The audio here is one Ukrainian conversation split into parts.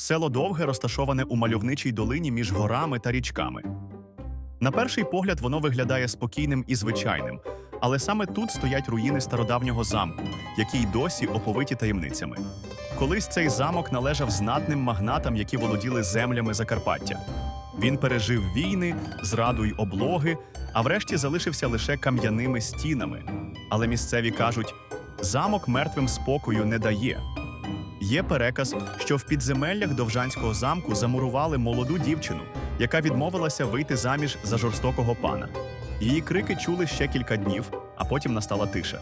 Село Довге розташоване у мальовничій долині між горами та річками. На перший погляд воно виглядає спокійним і звичайним, але саме тут стоять руїни стародавнього замку, які й досі оповиті таємницями. Колись цей замок належав знатним магнатам, які володіли землями Закарпаття. Він пережив війни, зраду й облоги, а врешті залишився лише кам'яними стінами. Але місцеві кажуть, замок мертвим спокою не дає. Є переказ, що в підземеллях Довжанського замку замурували молоду дівчину, яка відмовилася вийти заміж за жорстокого пана. Її крики чули ще кілька днів, а потім настала тиша.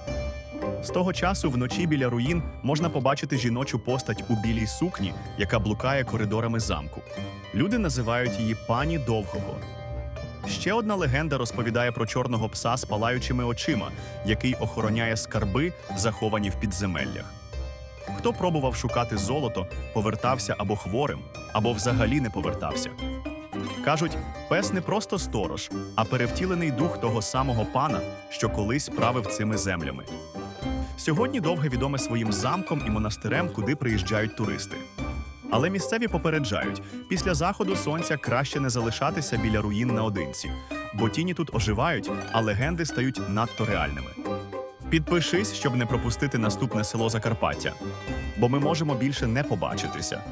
З того часу вночі біля руїн можна побачити жіночу постать у білій сукні, яка блукає коридорами замку. Люди називають її пані довгого. Ще одна легенда розповідає про чорного пса з палаючими очима, який охороняє скарби, заховані в підземеллях. Хто пробував шукати золото, повертався або хворим, або взагалі не повертався. Кажуть, пес не просто сторож, а перевтілений дух того самого пана, що колись правив цими землями. Сьогодні довге відоме своїм замком і монастирем, куди приїжджають туристи. Але місцеві попереджають, після заходу сонця краще не залишатися біля руїн наодинці, бо тіні тут оживають, а легенди стають надто реальними. Підпишись, щоб не пропустити наступне село Закарпаття, бо ми можемо більше не побачитися.